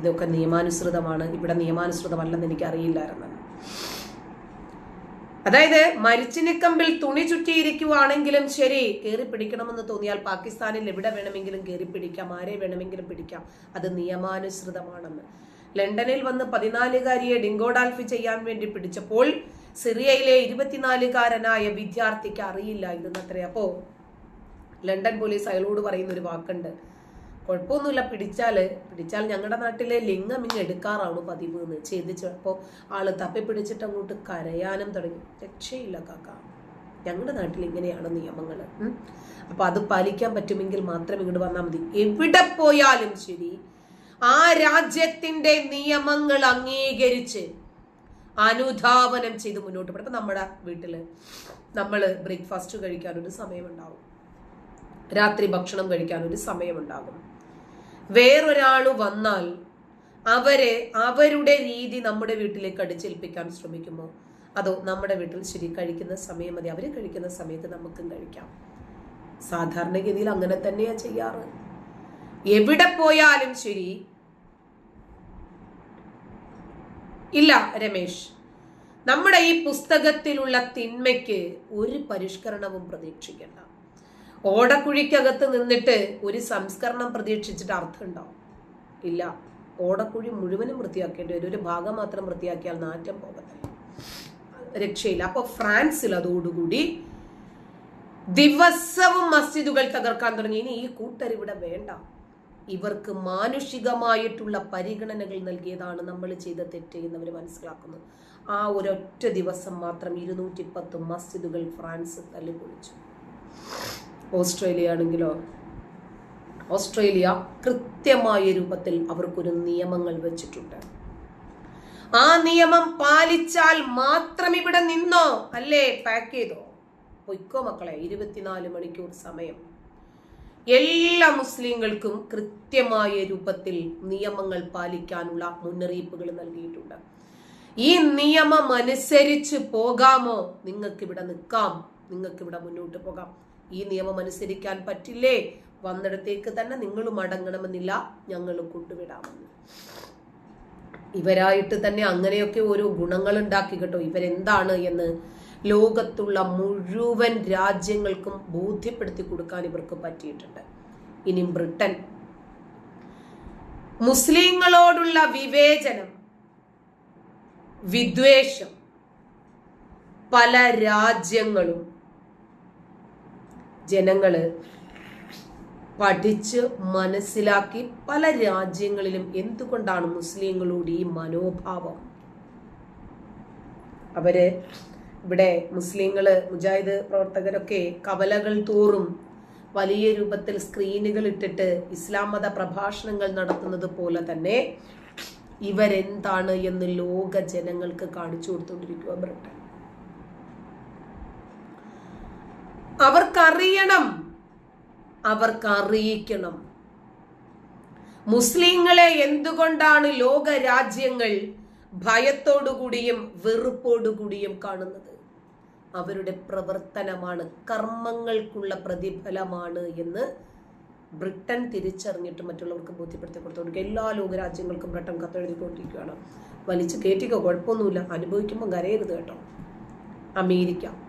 ഇതൊക്കെ നിയമാനുസൃതമാണ്. ഇവിടെ നിയമാനുസൃതമല്ലെന്ന് എനിക്ക് അറിയില്ലായിരുന്നു അതായത് മരിച്ചിനിക്കമ്പിൽ തുണി ചുറ്റിയിരിക്കുവാണെങ്കിലും ശരി കയറി പിടിക്കണമെന്ന് തോന്നിയാൽ പാകിസ്ഥാനിൽ എവിടെ വേണമെങ്കിലും കയറി പിടിക്കാം ആരെ വേണമെങ്കിലും പിടിക്കാം. അത് നിയമാനുസൃതമാണെന്ന്. ലണ്ടനിൽ വന്ന് പതിനാലുകാരിയെ ഡിങ്കോഡാൽഫി ചെയ്യാൻ വേണ്ടി പിടിച്ചപ്പോൾ സിറിയയിലെ ഇരുപത്തിനാലുകാരനായ വിദ്യാർത്ഥിക്ക് അറിയില്ലായിരുന്നത്രേ അപ്പോ ലണ്ടൻ പോലീസ് അയാളോട് പറയുന്ന ഒരു വാക്കുണ്ട്. കുഴപ്പമൊന്നുമില്ല. പിടിച്ചാൽ പിടിച്ചാൽ ഞങ്ങളുടെ നാട്ടിലെ ലിംഗം ഇങ്ങ് എടുക്കാറാണ് പതിവ് എന്ന് ചെയ്തിച്ചപ്പോൾ ആൾ തപ്പി പിടിച്ചിട്ട് അങ്ങോട്ട് കരയാനും തുടങ്ങി. രക്ഷയില്ല കാക്ക. ഞങ്ങളുടെ നാട്ടിൽ ഇങ്ങനെയാണ് നിയമങ്ങൾ അപ്പൊ അത് പാലിക്കാൻ പറ്റുമെങ്കിൽ മാത്രം ഇങ്ങോട്ട് വന്നാൽ മതി. എവിടെ പോയാലും ശരി ആ രാജ്യത്തിന്റെ നിയമങ്ങൾ അംഗീകരിച്ച് അനുധാവനം ചെയ്ത് മുന്നോട്ട് പോകും നമ്മുടെ വീട്ടിൽ നമ്മൾ ബ്രേക്ക്ഫാസ്റ്റ് കഴിക്കാനൊരു സമയമുണ്ടാവും. രാത്രി ഭക്ഷണം കഴിക്കാനൊരു സമയമുണ്ടാകും. വേറൊരാൾ വന്നാൽ അവരെ അവരുടെ രീതി നമ്മുടെ വീട്ടിലേക്ക് അടിച്ചേൽപ്പിക്കാൻ ശ്രമിക്കുമോ? അതോ നമ്മുടെ വീട്ടിൽ ശരി കഴിക്കുന്ന സമയം മതി അവർ കഴിക്കുന്ന സമയത്ത് നമുക്കും കഴിക്കാം. സാധാരണഗതിയിൽ അങ്ങനെ തന്നെയാ ചെയ്യാറ്. എവിടെ പോയാലും ശരി. ഇല്ല രമേശ്. നമ്മുടെ ഈ പുസ്തകത്തിലുള്ള തിന്മയ്ക്ക് ഒരു പരിഷ്കരണവും പ്രതീക്ഷിക്കണ്ട. ഓടക്കുഴിക്കകത്ത് നിന്നിട്ട് ഒരു സംസ്കരണം പ്രതീക്ഷിച്ചിട്ട് അർത്ഥമുണ്ടോ ഇല്ല ഓടക്കുഴി മുഴുവനും വൃത്തിയാക്കേണ്ടി വരും. ഒരു ഭാഗം മാത്രം വൃത്തിയാക്കിയാൽ നാറ്റം പോകത്തില്ല. രക്ഷയില്ല. അപ്പൊ ഫ്രാൻസിൽ അതോടുകൂടി ദിവസവും മസ്ജിദുകൾ തകർക്കാൻ തുടങ്ങി. ഇനി ഈ കൂട്ടർ ഇവിടെ വേണ്ട. ഇവർക്ക് മാനുഷികമായിട്ടുള്ള പരിഗണനകൾ നൽകിയതാണ് നമ്മൾ ചെയ്ത തെറ്റ് എന്നവർ മനസ്സിലാക്കുന്നു ആ ഒരൊറ്റ ദിവസം മാത്രം ഇരുന്നൂറ്റി പത്ത് മസ്ജിദുകൾ ഫ്രാൻസ് തല്ലിപ്പൊളിച്ചു. ഓസ്ട്രേലിയ ആണെങ്കിലോ ഓസ്ട്രേലിയ കൃത്യമായ രൂപത്തിൽ അവർക്കൊരു നിയമങ്ങൾ വെച്ചിട്ടുണ്ട്. ആ നിയമം പാലിച്ചാൽ മാത്രം ഇവിടെ നിന്നോ? അല്ലേ? പാക്ക് ചെയ്തോ? പൊയ്ക്കോ മക്കളെ ഇരുപത്തിനാല് മണിക്കൂർ സമയം. എല്ലാ മുസ്ലിങ്ങൾക്കും കൃത്യമായ രൂപത്തിൽ നിയമങ്ങൾ പാലിക്കാനുള്ള മുന്നറിയിപ്പുകൾ നൽകിയിട്ടുണ്ട്. ഈ നിയമം അനുസരിച്ച് പോകാമോ? നിങ്ങൾക്ക് ഇവിടെ നിൽക്കാം. നിങ്ങൾക്ക് ഇവിടെ മുന്നോട്ട് പോകാം. ഈ നിയമം അനുസരിക്കാൻ പറ്റില്ലേ? വന്നിടത്തേക്ക് തന്നെ നിങ്ങൾ മടങ്ങണമെന്നില്ല ഞങ്ങൾ കൊണ്ടുവിടാമെന്ന്. ഇവരായിട്ട് തന്നെ അങ്ങനെയൊക്കെ ഓരോ ഗുണങ്ങൾ ഉണ്ടാക്കി കേട്ടോ. ഇവരെന്താണ് എന്ന് ലോകത്തുള്ള മുഴുവൻ രാജ്യങ്ങൾക്കും ബോധ്യപ്പെടുത്തി കൊടുക്കാൻ ഇവർക്ക് പറ്റിയിട്ടുണ്ട്. ഇനി ബ്രിട്ടൻ. മുസ്ലിങ്ങളോടുള്ള വിവേചനം വിദ്വേഷം പല രാജ്യങ്ങളും ജനങ്ങൾ പഠിച്ച് മനസ്സിലാക്കി പല രാജ്യങ്ങളിലും എന്തുകൊണ്ടാണ് മുസ്ലിങ്ങളോട് ഈ മനോഭാവം? അവർ ഇവിടെ മുസ്ലിങ്ങൾ മുജാഹിദ് പ്രവർത്തകരൊക്കെ കവലകൾ തോറും വലിയ രൂപത്തിൽ സ്ക്രീനുകൾ ഇട്ടിട്ട് ഇസ്ലാം മത പ്രഭാഷണങ്ങൾ നടത്തുന്നത് പോലെ തന്നെ ഇവരെന്താണ് എന്ന് ലോക ജനങ്ങൾക്ക് കാണിച്ചു കൊടുത്തുകൊണ്ടിരിക്കുക ബ്രിട്ടൻ. അവർക്കറിയണം. അവർക്ക് അറിയിക്കണം മുസ്ലിങ്ങളെ എന്തുകൊണ്ടാണ് ലോക രാജ്യങ്ങൾ ഭയത്തോടുകൂടിയും വെറുപ്പോടുകൂടിയും കാണുന്നത്? അവരുടെ പ്രവർത്തനമാണ് കർമ്മങ്ങൾക്കുള്ള പ്രതിഫലമാണ് എന്ന് ബ്രിട്ടൻ തിരിച്ചറിഞ്ഞിട്ട് മറ്റുള്ളവർക്ക് ബോധ്യപ്പെടുത്തി കൊടുത്തുകൊണ്ട് എല്ലാ ലോകരാജ്യങ്ങൾക്കും ബ്രിട്ടൻ കത്തെഴുതിക്കൊണ്ടിരിക്കുകയാണ്. വലിച്ചു കയറ്റിക്കോ കുഴപ്പമൊന്നുമില്ല. അനുഭവിക്കുമ്പോൾ കരയരുത് കേട്ടോ. അമേരിക്ക.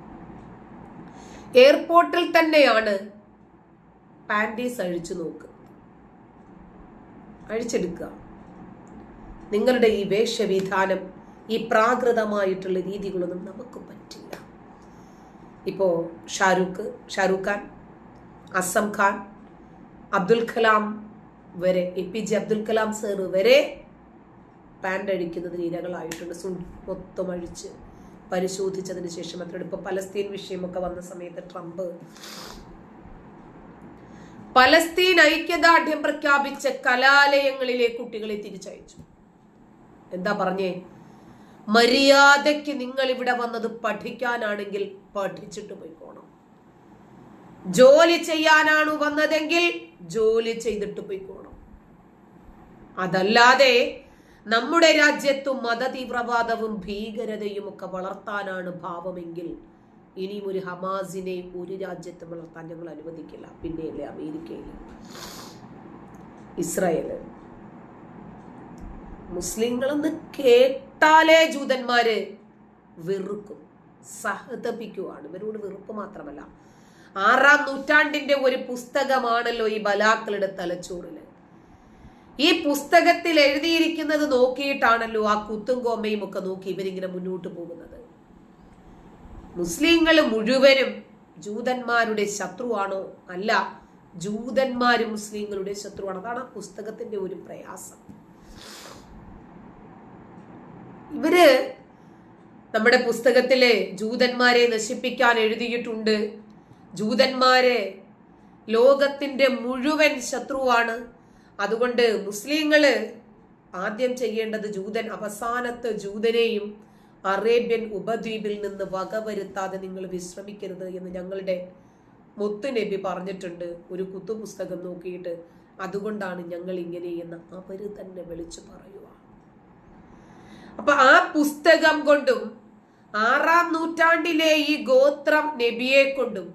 എയർപോർട്ടിൽ തന്നെയാണ്. പാന്റീസ് അഴിച്ചു നോക്ക്. അഴിച്ചെടുക്കുക. നിങ്ങളുടെ ഈ വേഷവിധാനം ഈ പ്രാകൃതമായിട്ടുള്ള രീതികളൊന്നും നമുക്ക് പറ്റില്ല. ഇപ്പോൾ ഷാരൂഖ് ഷാരൂഖ് ഖാൻ അസം ഖാൻ അബ്ദുൽ കലാം വരെ A P J Abdul Kalam sir വരെ പാന്റ് അഴിക്കുന്നതിന് ഇരകളായിട്ടുണ്ട്. മൊത്തം അഴിച്ച് പരിശോധിച്ചതിന് ശേഷം അത്ര ഇപ്പോൾ പലസ്തീൻ വിഷയമൊക്കെ വന്ന സമയത്ത് ട്രംപ് പലസ്തീൻ ഐക്യദാർഢ്യം പ്രഖ്യാപിച്ച കലാലയങ്ങളിലെ കുട്ടികളെ തിരിച്ചയച്ചു. എന്താ പറഞ്ഞേ? മര്യാദയ്ക്ക് നിങ്ങൾ ഇവിടെ വന്നത് പഠിക്കാനാണെങ്കിൽ പഠിച്ചിട്ട് പോയിക്കോണം. ജോലി ചെയ്യാനാണ് വന്നതെങ്കിൽ ജോലി ചെയ്തിട്ട് പോയിക്കോണം. അതല്ലാതെ നമ്മുടെ രാജ്യത്തും മതതീവ്രവാദവും ഭീകരതയും ഒക്കെ വളർത്താനാണ് ഭാവമെങ്കിൽ ഇനിയും ഒരു ഹമാസിനെ ഒരു രാജ്യത്ത് വളർത്താൻ ഞങ്ങൾ അനുവദിക്കില്ല. പിന്നെയല്ലേ അമേരിക്കയിൽ. ഇസ്രായേൽ. മുസ്ലിങ്ങളെന്ന് കേട്ടാലേ ജൂതന്മാര് വെറുക്കും. സഹതപിക്കുവാണ്. ഇവരോട് വെറുപ്പ് മാത്രമല്ല. ആറാം നൂറ്റാണ്ടിന്റെ ഒരു പുസ്തകമാണല്ലോ ഈ ബലാക്കളുടെ തലച്ചോറിൽ. ഈ പുസ്തകത്തിൽ എഴുതിയിരിക്കുന്നത് നോക്കിയിട്ടാണല്ലോ ആ കുത്തും കോമയും ഒക്കെ നോക്കി ഇവരിങ്ങനെ മുന്നോട്ട് പോകുന്നത്. മുസ്ലിങ്ങൾ മുഴുവനും ജൂതന്മാരുടെ ശത്രുവാണോ? അല്ല ജൂതന്മാരും മുസ്ലിങ്ങളുടെ ശത്രുവാണ്. അതാണ് ആ പുസ്തകത്തിന്റെ ഒരു പ്രയാസം. ഇവർ നമ്മുടെ പുസ്തകത്തിലെ ജൂതന്മാരെ നശിപ്പിക്കാൻ എഴുതിയിട്ടുണ്ട്. ജൂതന്മാരെ ലോകത്തിന്റെ മുഴുവൻ ശത്രുവാണ്. അതുകൊണ്ട് മുസ്ലിങ്ങൾ ആദ്യം ചെയ്യേണ്ടത് ജൂതൻ അവസാനത്തെ ജൂതനെയും അറേബ്യൻ ഉപദ്വീപിൽ നിന്ന് വകവരുത്താതെ നിങ്ങൾ വിശ്രമിക്കരുത് എന്ന് ഞങ്ങളുടെ മുത്തു നബി പറഞ്ഞിട്ടുണ്ട്. ഒരു കുത്തുപുസ്തകം നോക്കിയിട്ട് അതുകൊണ്ടാണ് ഞങ്ങൾ ഇങ്ങനെ എന്ന് അവർ തന്നെ വിളിച്ചു പറയുക അപ്പൊ ആ പുസ്തകം കൊണ്ടും ആറാം നൂറ്റാണ്ടിലെ ഈ ഗോത്രം നബിയെ കൊണ്ടും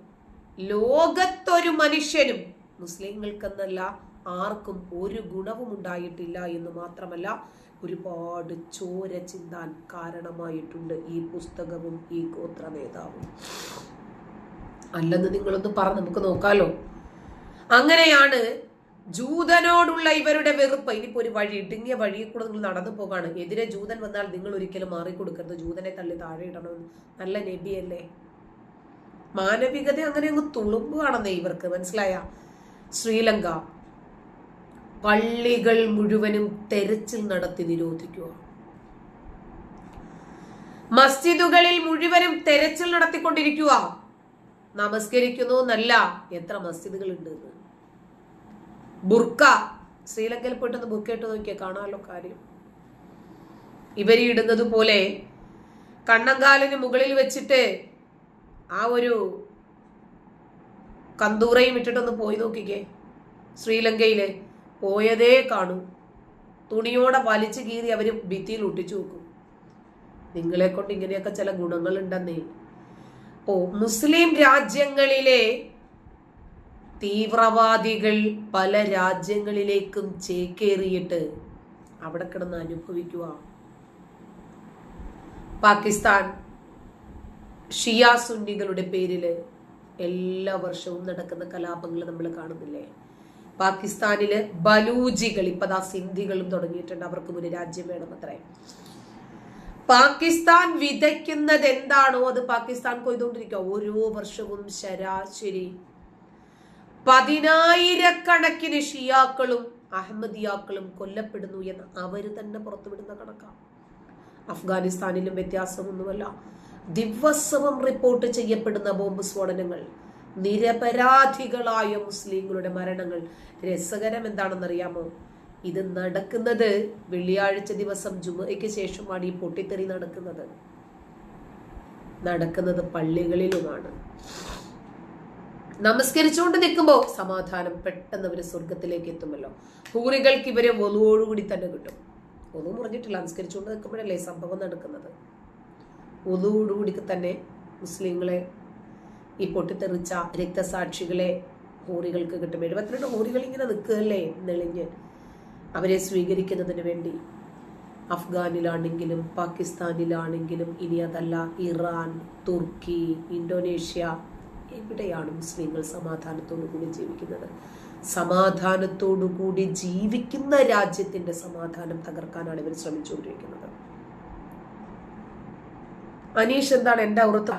ലോകത്തൊരു മനുഷ്യനും മുസ്ലിങ്ങൾക്കെന്നല്ല ആർക്കും ഒരു ഗുണവും ഉണ്ടായിട്ടില്ല എന്ന് മാത്രമല്ല ഒരുപാട് ചോര ചിന്താൻ കാരണമായിട്ടുണ്ട് ഈ പുസ്തകവും ഈ ഗോത്ര നേതാവും അല്ലെന്ന് നിങ്ങളൊന്ന് പറ നമുക്ക് നോക്കാലോ. അങ്ങനെയാണ് ജൂതനോടുള്ള ഇവരുടെ വെറുപ്പ്. ഇനിയിപ്പോ ഒരു വഴി ഇടുങ്ങിയ വഴിയിൽ കൂടെ നിങ്ങൾ നടന്നു പോകാണ്. എതിരെ ജൂതൻ വന്നാൽ നിങ്ങൾ ഒരിക്കലും മാറിക്കൊടുക്കരുത്. ജൂതനെ തള്ളി താഴെ ഇടണമെന്ന് നല്ല നബിയല്ലേ? മാനവികത അങ്ങനെ അങ്ങ് തുളുമ്പുകയാണെന്നേ ഇവർക്ക്. മനസ്സിലായ? ശ്രീലങ്ക. പള്ളികൾ മുഴുവനും തെരച്ചിൽ നടത്തി നിരോധിക്കുക. മസ്ജിദുകളിൽ മുഴുവനും തെരച്ചിൽ നടത്തിക്കൊണ്ടിരിക്കുക. നമസ്കരിക്കുന്നു എന്നല്ല എത്ര മസ്ജിദുകൾ ഉണ്ട് ബുർക്ക ശ്രീലങ്കയിൽ പോയിട്ടൊന്ന് ബുർക്കയിട്ട് നോക്കിയാൽ കാണാമല്ലോ കാര്യം. ഇവരിടുന്നത് പോലെ കണ്ണങ്കാലിന് മുകളിൽ വെച്ചിട്ട് ആ ഒരു കന്തൂറയും ഇട്ടിട്ടൊന്ന് പോയി നോക്കിക്കേ ശ്രീലങ്കയിൽ. പോയതേ കാണൂ. തുണിയോടെ വലിച്ചു കീറി അവർ ഭിത്തിയിൽ ഒട്ടിച്ചു വെക്കും. നിങ്ങളെ കൊണ്ട് ഇങ്ങനെയൊക്കെ ചില ഗുണങ്ങൾ ഉണ്ടെന്നേ. ഓ മുസ്ലിം രാജ്യങ്ങളിലെ തീവ്രവാദികൾ പല രാജ്യങ്ങളിലേക്കും ചേക്കേറിയിട്ട് അവിടെ കിടന്ന് അനുഭവിക്കുക പാകിസ്ഥാൻ ഷിയ സുന്നികളുടെ പേരിൽ എല്ലാ വർഷവും നടക്കുന്ന കലാപങ്ങൾ നമ്മൾ കാണുന്നില്ലേ? പാകിസ്ഥാനിൽ ബലൂജികൾ ഇപ്പതാ സിന്ധികളും തുടങ്ങിയിട്ടുണ്ട്. അവർക്ക് മുന്നിൽ രാജ്യം വേണം അത്ര പാകിസ്ഥാൻ വിതയ്ക്കുന്നത് എന്താണോ അത് പാകിസ്ഥാൻ കൊയ്തുകൊണ്ടിരിക്കുക ഓരോ വർഷവും ശരാശരി പതിനായിരക്കണക്കിന് ഷിയാക്കളും അഹമ്മദിയാക്കളും കൊല്ലപ്പെടുന്നു എന്ന് അവർ തന്നെ പുറത്തുവിടുന്ന കണക്കാണ് അഫ്ഗാനിസ്ഥാനിലും വ്യത്യാസമൊന്നുമല്ല. ദിവസവും റിപ്പോർട്ട് ചെയ്യപ്പെടുന്ന ബോംബ് സ്ഫോടനങ്ങൾ. നിരപരാധികളായ മുസ്ലിങ്ങളുടെ മരണങ്ങൾ. രസകരം എന്താണെന്നറിയാമോ? ഇത് നടക്കുന്നത് വെള്ളിയാഴ്ച ദിവസം ജുമയ്ക്ക് ശേഷമാണ് ഈ പൊട്ടിത്തെറി നടക്കുന്നത്. നടക്കുന്നത് പള്ളികളിലുമാണ്. നമസ്കരിച്ചുകൊണ്ട് നിൽക്കുമ്പോൾ സമാധാനം പെട്ടെന്ന് അവർ സ്വർഗത്തിലേക്ക് എത്തുമല്ലോ. ഹൂറികൾക്ക് ഇവരെ ഒലുവോടുകൂടി തന്നെ കിട്ടും. ഒന്നും മുറിഞ്ഞിട്ടില്ല നമസ്കരിച്ചുകൊണ്ട് നിൽക്കുമ്പോഴല്ലേ സംഭവം നടക്കുന്നത്. ഒലുവോടുകൂടി തന്നെ മുസ്ലിങ്ങളെ ഈ പൊട്ടിത്തെറിച്ച രക്തസാക്ഷികളെ ഹോറികൾക്ക് കിട്ടും. എഴുപത്തിരണ്ട് ഹോറികൾ ഇങ്ങനെ നിൽക്കുകയല്ലേ നെളിഞ്ഞ്? അവരെ സ്വീകരിക്കുന്നതിന് വേണ്ടി അഫ്ഗാനിലാണെങ്കിലും പാകിസ്ഥാനിലാണെങ്കിലും ഇനി അതല്ല ഇറാൻ തുർക്കി ഇന്തോനേഷ്യ എവിടെയാണ് മുസ്ലിങ്ങൾ സമാധാനത്തോടു കൂടി ജീവിക്കുന്നത്? സമാധാനത്തോടു കൂടി ജീവിക്കുന്ന രാജ്യത്തിന്റെ സമാധാനം തകർക്കാനാണ് ഇവർ ശ്രമിച്ചുകൊണ്ടിരിക്കുന്നത്. അനീഷ് എന്താണ് എന്റെ ഔറത്ത്